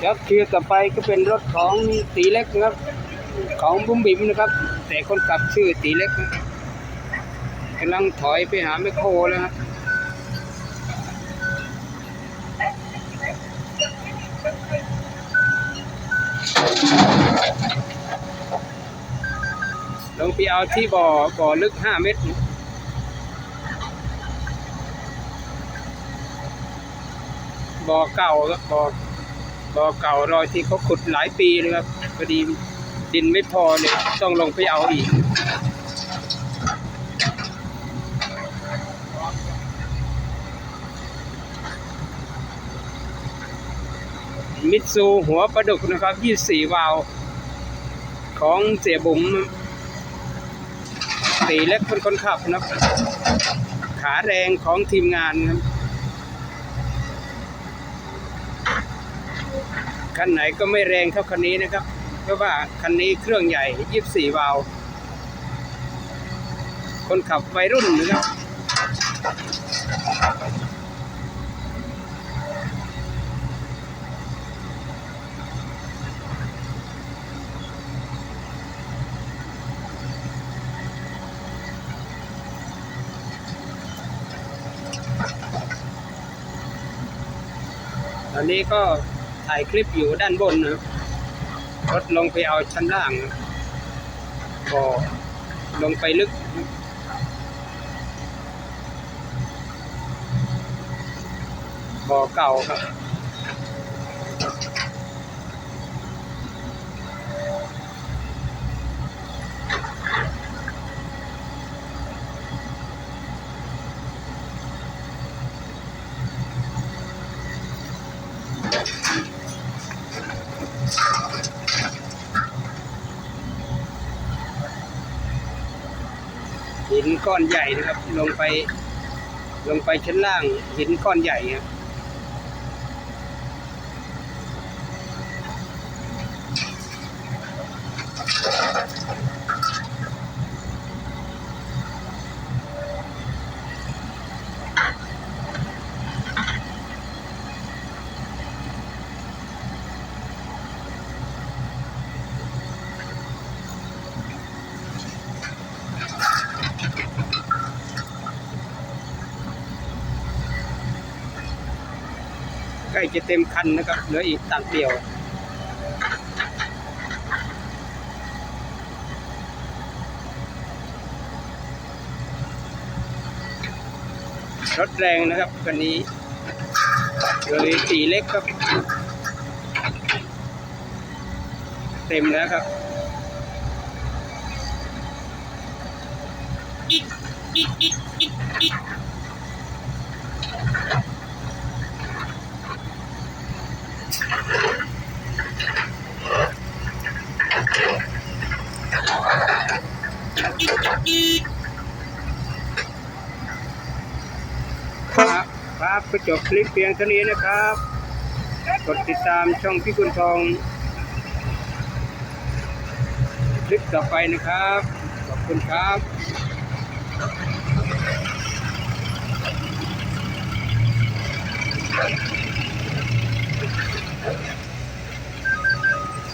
แล้วคิวต่อไปก็เป็นรถของตีเล็กนะครับ ของบุ้มบิมนะครับ แต่คนขับชื่อตีเล็กนะกำลังถอยไปหาแมคโครแล้วครับลงไปเอาที่บ่อบ่อลึก5เมตรบ่อเก่ากับบ่อ บ่อเก่ารอยที่เขาขุดหลายปีเลยครับพอดีดินไม่พอเลยต้องลงไปเอาอีกมิตซูหัวปลาดุกนะครับ 24 วาล์วของเสียบุ๋มตีเล็กเป็นคนขับนะครับ ขาแรงของทีมงานครับ คันไหนก็ไม่แรงเท่าคันนี้นะครับ เพราะว่าคันนี้เครื่องใหญ่ 24 วาล์วคนขับวัยรุ่นนะครับตอนนี้ก็ ถ่ายคลิปอยู่ด้านบนนะรถลงไปเอาชั้นล่างนะก็ลงไปลึกบ่อเก่าครับ หินก้อนใหญ่นะครับ ลงไป ลงไปชั้นล่างหินก้อนใหญ่ครับ ล้จะเต็มคันนะครับ เหลืออีกตักเดียว รถแรงนะครับคันนี้เลยสีเล็กครับ เต็มแล้วครับ ครับครับก็จบคลิปเพียงเท่านี้นะครับ กดติดตามช่องพี่คุณทอง คลิปต่อไปนะครับ ขอบคุณครับ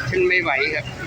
ขึ้นไม่ไหวครับ